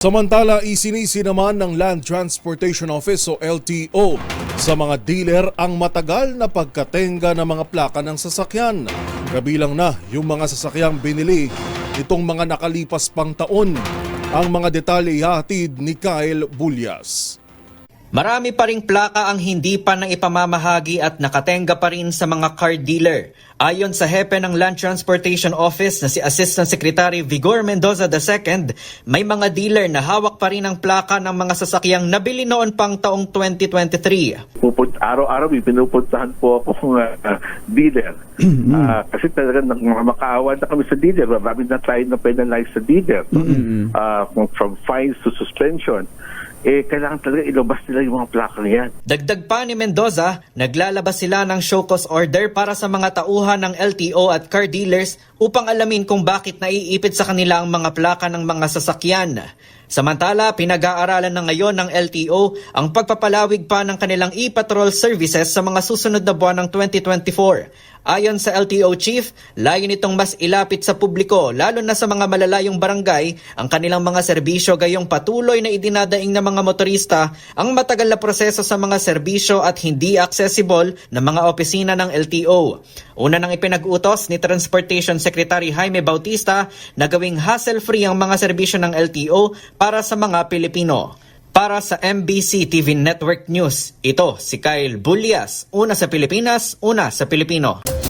Samantala, isinisi naman ng Land Transportation Office o LTO sa mga dealer ang matagal na pagkatenga ng mga plaka ng sasakyan. Kabilang na yung mga sasakyang binili itong mga nakalipas pang taon. Ang mga detalye hatid ni Kyle Bulyas. Marami pa ring plaka ang hindi pa na ipamamahagi at nakatenga pa rin sa mga car dealer. Ayon sa hepe ng Land Transportation Office na si Assistant Secretary Vigor Mendoza II, may mga dealer na hawak pa rin ang plaka ng mga sasakyang nabili noon pang taong 2023. puput araw-araw may pinupuntahan po ako ng uh, dealer. Ah, kasi talaga makaawa na kami sa dealer. Marami na tayo na penalize sa dealer. Ah, kung from fines to suspension. Eh, kailangan talaga ilabas nila yung mga plaka na yan. Dagdag pa ni Mendoza, naglalabas sila ng show cause order para sa mga tauhan ng LTO at car dealers upang alamin kung bakit naiipit sa kanila ang mga plaka ng mga sasakyan. Samantala, pinag-aaralan na ngayon ng LTO ang pagpapalawig pa ng kanilang e-patrol services sa mga susunod na buwan ng 2024. Ayon sa LTO chief, layo nitong mas ilapit sa publiko lalo na sa mga malalayong barangay ang kanilang mga serbisyo gayong patuloy na idinadaing ng mga motorista ang matagal na proseso sa mga serbisyo at hindi accessible na mga opisina ng LTO. Una nang ipinag-utos ni Transportation Secretary Jaime Bautista na gawing hassle-free ang mga serbisyo ng LTO para sa mga Pilipino. Para sa MBC TV Network News, ito si Kyle Bulyas, una sa Pilipinas, una sa Pilipino.